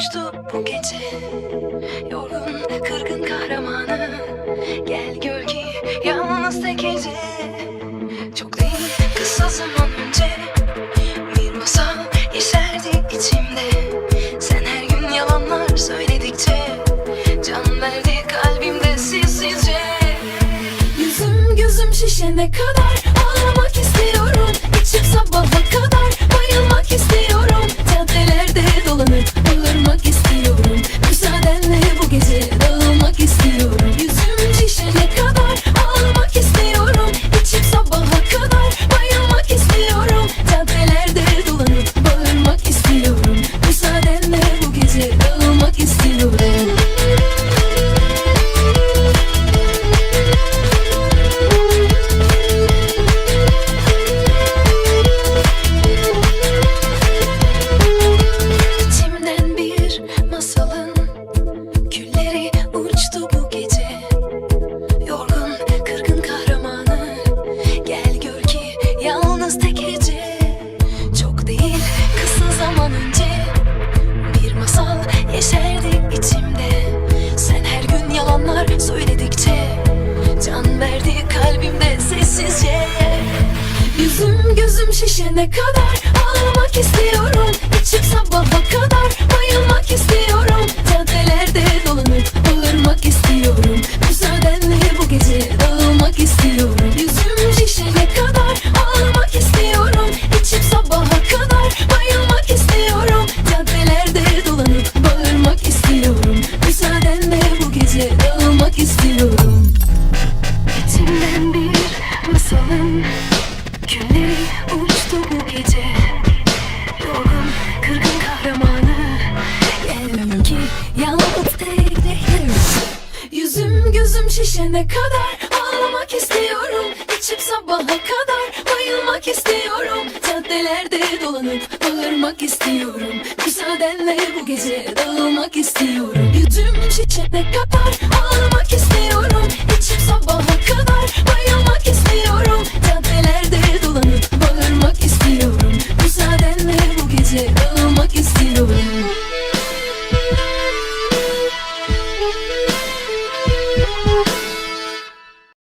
Uçtu bu gece. Yorgun kırgın kahramanı. Gel gör ki yalnız tek gece. Çok değil kısa zaman önce. Bir masal yeşerdi içimde. Sen her gün yalanlar söyledikçe. Can verdi kalbimde sessizce. Yüzüm gözüm şişene kadar Ağlamak istiyorum. İçim sabaha kadar tek gece Çok değil kısa zaman önce bir masal yeşerdi içimde. Sen her gün yalanlar söyledikçe can verdi kalbimde sessizce. Yüzüm gözüm şişene kadar Ağlamak istiyorum. İçim sabaha kadar bu gece Dağılmak istiyorum. İçimden bir masalın Külleri uçtu bu gece. Yorgun kırgın kahramanı Gelmem ki yalnız tek Yüzüm gözüm şişene kadar Ağlamak istiyorum. İçim sabaha kadar Bayılmak istiyorum Caddelerde dolanıp bağırmak istiyorum. Müsaadenle bu gece dağılmak istiyorum. Yüzüm çiçekle kapar ağlamak istiyorum. İçim sabaha kadar bayılmak istiyorum. Caddelerde dolanıp bağırmak istiyorum. Müsaadenle bu gece dağılmak istiyorum.